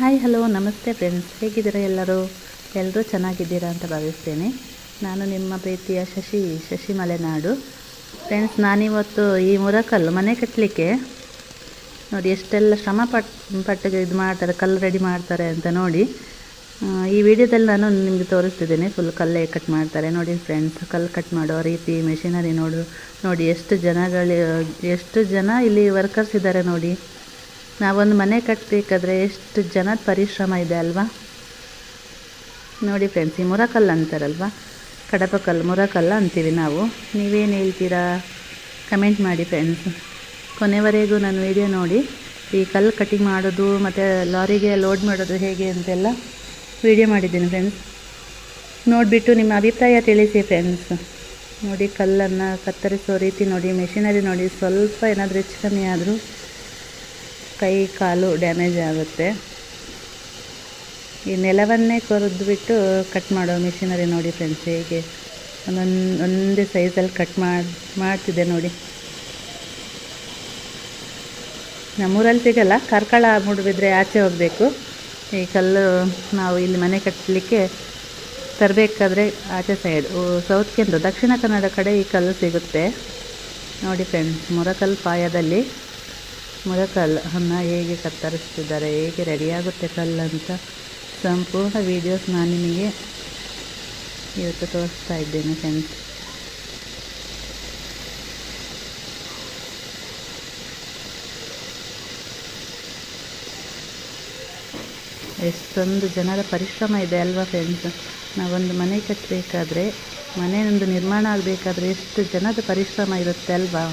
Hi, hello, ನಮಸ್ತೆ friends ಹೇಗಿದ್ದೀರಾ ಎಲ್ಲರೂ? ಎಲ್ಲರೂ ಚೆನ್ನಾಗಿದ್ದೀರಾ ಅಂತ ಭಾವಿಸ್ತೇನೆ. ನಾನು ನಿಮ್ಮ ಪ್ರೀತಿಯ ಶಶಿ ಶಶಿ ಮಲೆನಾಡು. ಫ್ರೆಂಡ್ಸ್ ನಾನಿವತ್ತು ಈ ಮುರಕಲ್ಲು ಮನೆ ಕಟ್ಟಲಿಕ್ಕೆ ನೋಡಿ ಎಷ್ಟೆಲ್ಲ ಶ್ರಮ ಪಟ್, ಪಟ್ಟು ಇದು ಮಾಡ್ತಾರೆ, ಕಲ್ಲು ರೆಡಿ ಮಾಡ್ತಾರೆ ಅಂತ ನೋಡಿ ಈ ವಿಡಿಯೋದಲ್ಲಿ ನಾನು ನಿಮಗೆ ತೋರಿಸ್ತಿದ್ದೇನೆ ಫುಲ್ ಕಲ್ಲೇ ಕಟ್ ಮಾಡ್ತಾರೆ. ನೋಡಿ ಫ್ರೆಂಡ್ಸ್ ಕಲ್ಲು ಕಟ್ ಮಾಡೋ ರೀತಿ ಮೆಷಿನರಿ ನೋಡು, ನೋಡಿ ಎಷ್ಟು ಜನಗಳು, ಎಷ್ಟು ಜನ ಇಲ್ಲಿ ವರ್ಕರ್ಸ್ ಇದ್ದಾರೆ ನೋಡಿ. ನಾವೊಂದು ಮನೆ ಕಟ್ಟಬೇಕಾದ್ರೆ ಎಷ್ಟು ಜನದ ಪರಿಶ್ರಮ ಇದೆ ಅಲ್ವಾ? ನೋಡಿ ಫ್ರೆಂಡ್ಸ್ ಈ ಮುರಕಲ್ಲು ಅಂತಾರಲ್ವಾ? ಕಡಪಕಲ್ಲು ಮುರಕಲ್ಲು ಅಂತೀವಿ ನಾವು. ನೀವೇನು ಹೇಳ್ತೀರಾ? ಕಮೆಂಟ್ ಮಾಡಿ ಫ್ರೆಂಡ್ಸ್ ಕೊನೆವರೆಗೂ ನಾನು ವಿಡಿಯೋ ನೋಡಿ. ಈ ಕಲ್ಲು ಕಟಿಂಗ್ ಮಾಡೋದು, ಮತ್ತು ಲಾರಿಗೆ ಲೋಡ್ ಮಾಡೋದು ಹೇಗೆ ಅಂತೆಲ್ಲ ವಿಡಿಯೋ ಮಾಡಿದ್ದೀನಿ ಫ್ರೆಂಡ್ಸ್ ನೋಡಿಬಿಟ್ಟು ನಿಮ್ಮ ಅಭಿಪ್ರಾಯ ತಿಳಿಸಿ ಫ್ರೆಂಡ್ಸ್ ನೋಡಿ ಕಲ್ಲನ್ನು ಕತ್ತರಿಸೋ ರೀತಿ ನೋಡಿ ಮೆಷಿನರಿ ನೋಡಿ, ಸ್ವಲ್ಪ ಏನಾದರೂ ಹೆಚ್ಚು ಕಮ್ಮಿ ಆದರೂ ಕೈ, ಕಾಲು ಡ್ಯಾಮೇಜ್ ಆಗುತ್ತೆ. ಈ ನೆಲವನ್ನೇ ಕೊರೆದ್ಬಿಟ್ಟು ಕಟ್ ಮಾಡೋ ಮಿಷಿನರಿ ನೋಡಿ ಫ್ರೆಂಡ್ಸ್ ಹೇಗೆ. ಒಂದೊಂದು, ಒಂದೇ ಸೈಜಲ್ಲಿ ಕಟ್ ಮಾಡಿ, ಮಾಡ್ತಿದ್ದೆ ನೋಡಿ. ನಮ್ಮೂರಲ್ಲಿ ಸಿಗಲ್ಲ, ಕಾರ್ಕಳ ಮುಡಿಬಿದ್ರೆ ಆಚೆ ಹೋಗಬೇಕು. ಈ ಕಲ್ಲು ನಾವು ಇಲ್ಲಿ ಮನೆ ಕಟ್ಟಲಿಕ್ಕೆ ತರಬೇಕಾದ್ರೆ ಆಚೆ ಸೈಡ್ ಸೌತ್ ಕೇಂದ್ರ ದಕ್ಷಿಣ ಕನ್ನಡ ಕಡೆ ಈ ಕಲ್ಲು ಸಿಗುತ್ತೆ. ನೋಡಿ ಫ್ರೆಂಡ್ಸ್ ಮುರಕಲ್ ಪಾಯದಲ್ಲಿ. ಮುರಕಲ್ಲನ್ನು ಹೇಗೆ ಕತ್ತರಿಸ್ತಿದ್ದಾರೆ, ಹೇಗೆ ರೆಡಿಯಾಗುತ್ತೆ ಕಲ್ಲು ಅಂತ ಸಂಪೂರ್ಣ ವೀಡಿಯೋಸ್ ನಾನು ನಿಮಗೆ ಇವತ್ತು ತೋರಿಸ್ತಾ ಇದ್ದೇನೆ ಫ್ರೆಂಡ್ಸ್ ಎಷ್ಟೊಂದು ಜನರ ಪರಿಶ್ರಮ ಇದೆ ಅಲ್ವಾ ಫ್ರೆಂಡ್ಸ್ ನಾವೊಂದು ಮನೆ ಕಟ್ಟಬೇಕಾದ್ರೆ ಮನೆಯೊಂದು ನಿರ್ಮಾಣ ಆಗಬೇಕಾದ್ರೆ ಎಷ್ಟು ಜನದ ಪರಿಶ್ರಮ ಇರುತ್ತೆ ಅಲ್ವಾ?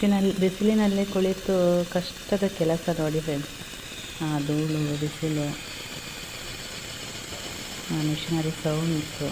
ಬಿಸಿಲಿನಲ್ಲಿ ಬಿಸಿಲಿನಲ್ಲಿ ಕುಳಿತು ಕಷ್ಟದ ಕೆಲಸ ನೋಡಿ ಫ್ರೆಂಡ್ಸ್. ಆ ಧೂಳು ಬಿಸಿಲು ಮಿಷನರಿ ಸೌಂಡ್ಸು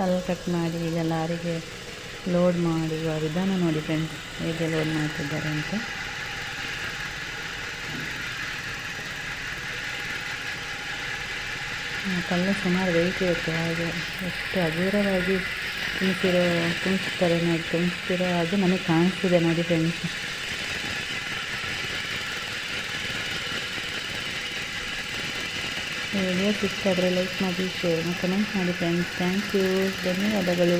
ಕಲ್ಲು ಕಟ್ ಮಾಡಿ ಈಗ ಲಾರಿಗೆ ಲೋಡ್ ಮಾಡುವ ವಿಧಾನ ನೋಡಿ ಫ್ರೆಂಡ್ಸ್ ಹೇಗೆ ಲೋಡ್ ಮಾಡ್ತಿದ್ದಾರೆ ಅಂತ. ಕಲ್ಲು ಸುಮಾರು ವೆಯ್ಟ್ ಇರುತ್ತೆ, ಹಾಗೆ ಎಷ್ಟು ಹಗುರವಾಗಿ ತುಂಬಿಸಿರೋ, ತುಂಬಿಸ್ತಾರೆ ನೋಡಿ ತುಂಬಿಸ್ತಿರೋ ಹಾಗೆ ನನಗೆ ಕಾಣಿಸ್ತಿದೆ ನೋಡಿ ಫ್ರೆಂಡ್ಸ್ ವಿಡಿಯೋಸ್ ಇಷ್ಟ ಲೈಕ್ ಮಾಡಿ ಶೇರ್ ಕಮೆಂಟ್ ಮಾಡಿ ಫ್ರೆಂಡ್ಸ್ ಥ್ಯಾಂಕ್ ಯು ಧನ್ಯವಾದಗಳು.